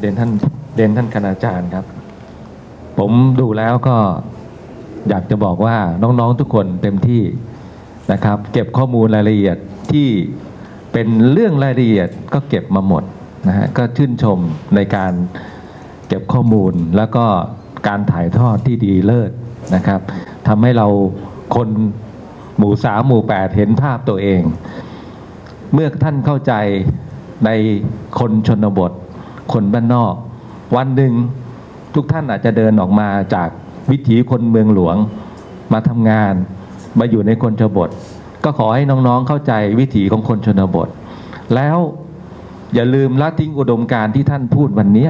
เรียนท่านเรียนท่านคณาจารย์ครับ ผมดูแล้วก็อยากจะบอกว่าน้องๆทุกคนเต็มที่นะครับ เก็บข้อมูลรายละเอียดที่เป็นเรื่องรายละเอียดก็เก็บมาหมดนะฮะก็ชื่นชมในการเก็บข้อมูลแล้วก็การถ่ายทอดที่ดีเลิศนะครับทำให้เราคนหมู่สามหมู่แปดเห็นภาพตัวเอง เมื่อท่านเข้าใจในคนชนบท คนบ้านนอก วันหนึ่งทุกท่านอาจจะเดินออกมาจากวิถีคนเมืองหลวงมาทำงาน มาอยู่ในคนชนบท ก็ขอให้น้องๆเข้าใจวิถีของคนชนบท แล้วอย่าลืมละทิ้งอุดมการที่ท่านพูดวันนี้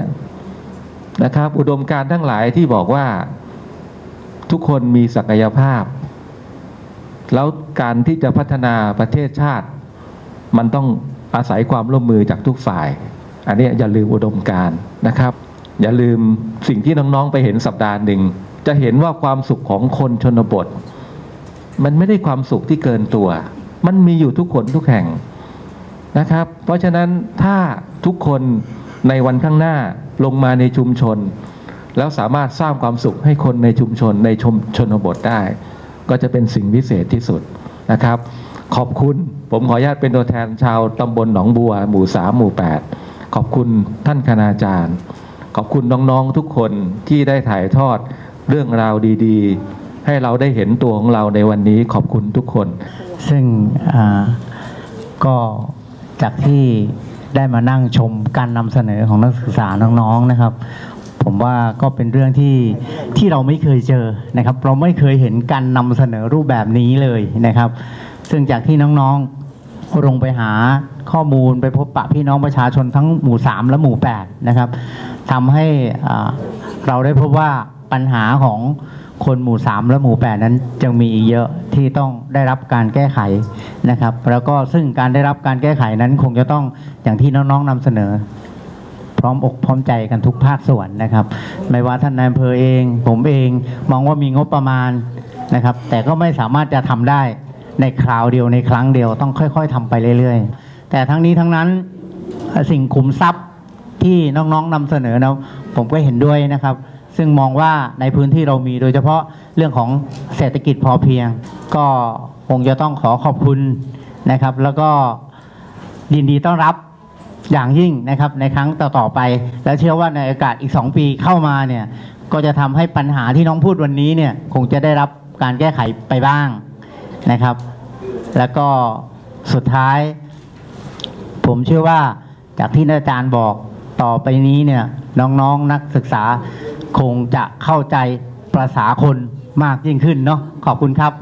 นะครับ อุดมการทั้งหลายที่บอกว่าทุกคนมีศักยภาพ แล้วการที่จะพัฒนาประเทศชาติ มันต้องอาศัยความร่วมมือจากทุกฝ่าย อันนี้อย่าลืมอุดมการนะครับ อย่าลืมสิ่งที่น้องๆไปเห็นสัปดาห์หนึ่งจะเห็นว่าความสุขของคนชนบท มันไม่ได้ความสุขที่เกินตัว มันมีอยู่ทุกคนทุกแห่งนะครับ เพราะฉะนั้นถ้าทุกคนในวันข้างหน้าลงมาในชุมชน แล้วสามารถสร้างความสุขให้คนในชุมชนในชมชนบทได้ ก็จะเป็นสิ่งพิเศษที่สุดนะครับ ขอบคุณผมขออนุญาตเป็นตัวแทนชาวตำบลหนองบัว หมู่สามหมู่แปด ขอบคุณท่านคณาจารย์ ขอบคุณน้องๆทุกคนที่ได้ถ่ายทอดเรื่องราวดีๆ ให้เราได้เห็นตัวของเราในวันนี้ขอบคุณทุกคน ซึ่งก็จากที่ได้มานั่งชมการนำเสนอของนักศึกษาน้องๆนะครับ ผมว่าก็เป็นเรื่องที่ที่เราไม่เคยเจอนะครับ เราไม่เคยเห็นการนำเสนอรูปแบบนี้เลยนะครับ ซึ่งจากที่น้องๆลงไปหา ข้อมูลไปพบปะพี่น้องประชาชนทั้งหมู่ 3 และหมู่ 8 นะครับทำให้เราได้พบว่าปัญหาของคนหมู่ 3 และหมู่ 8 นั้นยังมีอีกเยอะที่ต้องได้รับการแก้ไขนะครับ แล้วก็ซึ่งการได้รับการแก้ไขนั้นคงจะต้องอย่างที่น้องๆนำเสนอ พร้อมอกพร้อมใจกันทุกภาคส่วนนะครับ ไม่ว่าท่านนายอำเภอเอง ผมเองมองว่ามีงบประมาณนะครับ แต่ก็ไม่สามารถจะทำได้ในคราวเดียวในครั้งเดียวต้องค่อย ๆทำไปเรื่อย ๆ แต่ทั้งนี้ทั้งนั้นสิ่งขุมทรัพย์ที่น้องๆนำเสนอนะผมก็เห็นด้วยนะครับ ซึ่งมองว่าในพื้นที่เรามีโดยเฉพาะเรื่องของเศรษฐกิจพอเพียง ก็คงจะต้องขอขอบคุณนะครับ แล้วก็ยินดีต้อนรับอย่างยิ่งนะครับในครั้งต่อๆไป และเชื่อว่าในโอกาสอีก 2 ปีเข้ามาเนี่ยก็จะทำให้ปัญหาที่น้องพูดวันนี้เนี่ยคงจะได้รับการแก้ไขไปบ้างนะครับ แล้วก็สุดท้าย ผมเชื่อว่าจากที่อาจารย์บอกต่อไปนี้เนี่ยน้องๆนนักศึกษาคงจะเข้าใจประษาคนมากยิ่งขึ้นเนาะขอบคุณครับ